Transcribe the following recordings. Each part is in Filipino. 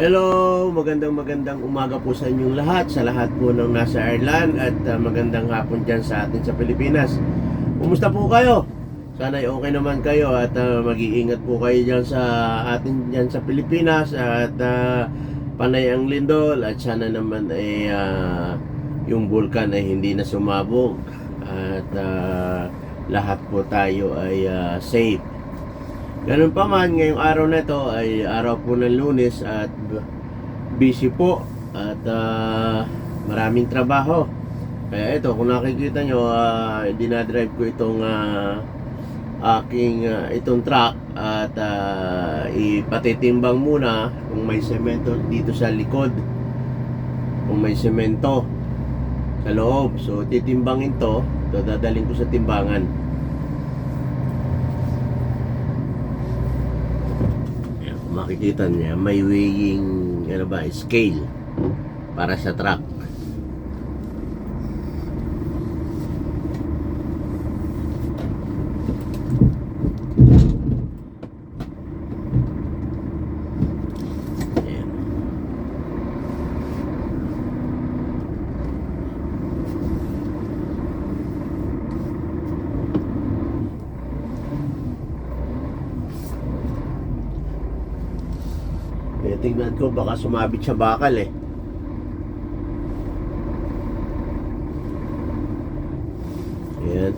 Hello, magandang magandang umaga po sa inyong lahat, sa lahat po ng nasa Ireland at uh, magandang hapon dyan sa atin sa Pilipinas. Kumusta po kayo? Sana ay okay naman kayo at uh, mag-iingat po kayo dyan sa atin dyan sa Pilipinas at uh, panay ang lindol at sana naman ay uh, yung vulkan ay hindi na sumabog at uh, lahat po tayo ay uh, safe. Ganun pa man, ngayong araw na ito ay araw po ng lunes at busy po at ah, maraming trabaho. Kaya ito, kung nakikita nyo, uh, dinadrive ko itong ah, aking ah, itong truck at ah, ipatitimbang muna kung may semento dito sa likod. Kung may semento sa loob. So, titimbangin to. Ito, dadaling ko sa timbangan. Ayan, kung makikita niya, may weighing ano ba, scale para sa truck. Ayan. Eh, tingnan ko, baka sumabit sa bakal eh. Ayan.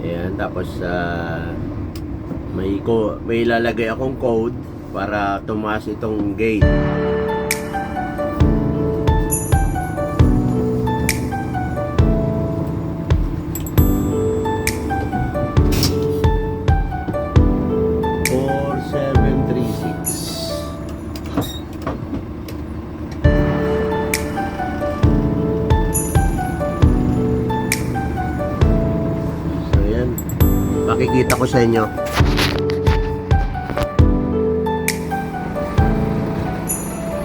Ayan, tapos ah, may, ko, may ilalagay akong code para tumaas itong gate. Makikita ko sa inyo.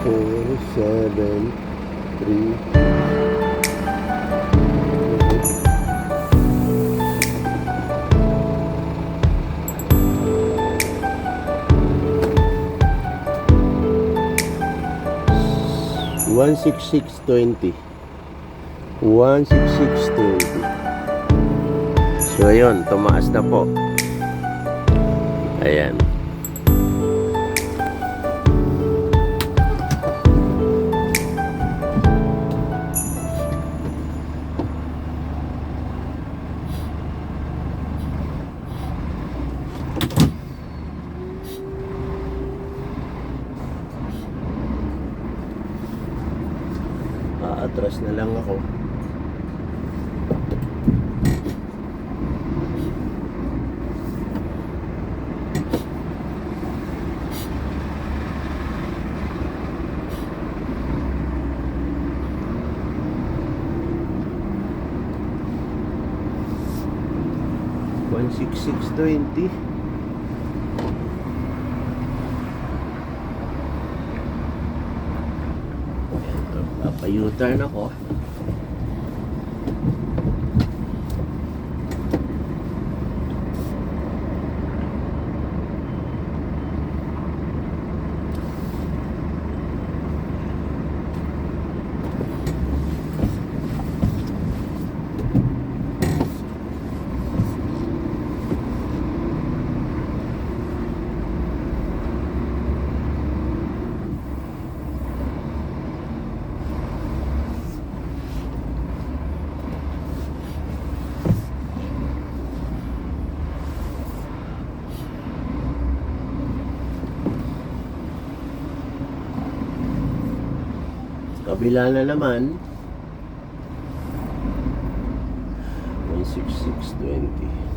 Four, seven, three. One six six twenty. One six six twenty. So ayun, tumaas na po. Ayan. Aatras na lang ako. One six six twenty. Papa-U-turn Kabila na naman. 16620.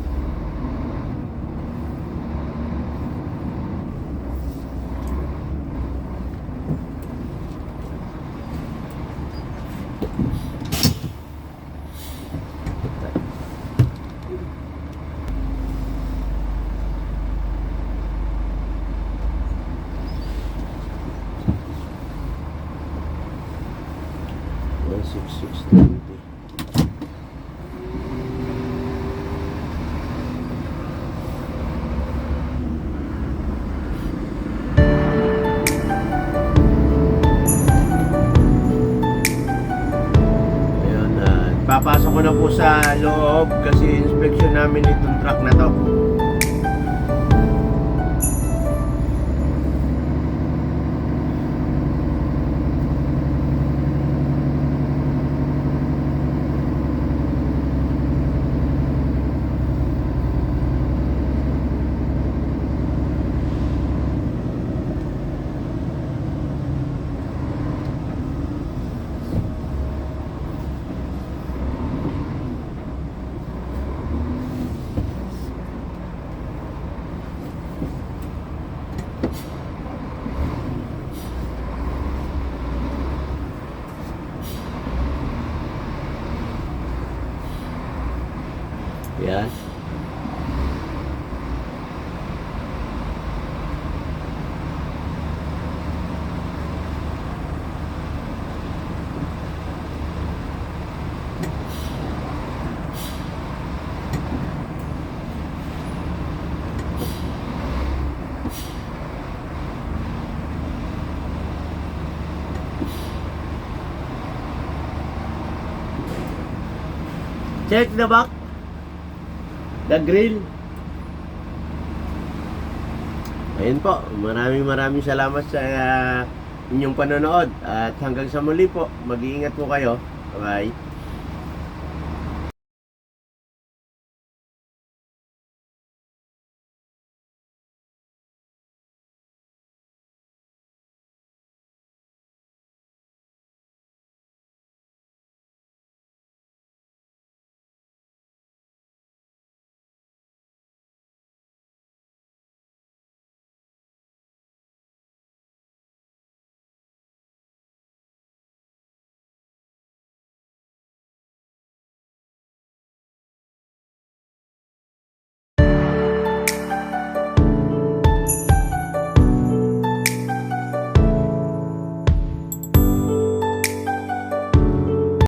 hanggang ah, 6620 papasok ko na po sa loob kasi inspection namin itong truck na to. Check the back. The grill. Ayun po, maraming maraming salamat sa uh, inyong panonood at hanggang sa muli po, mag-iingat po kayo. Bye-bye.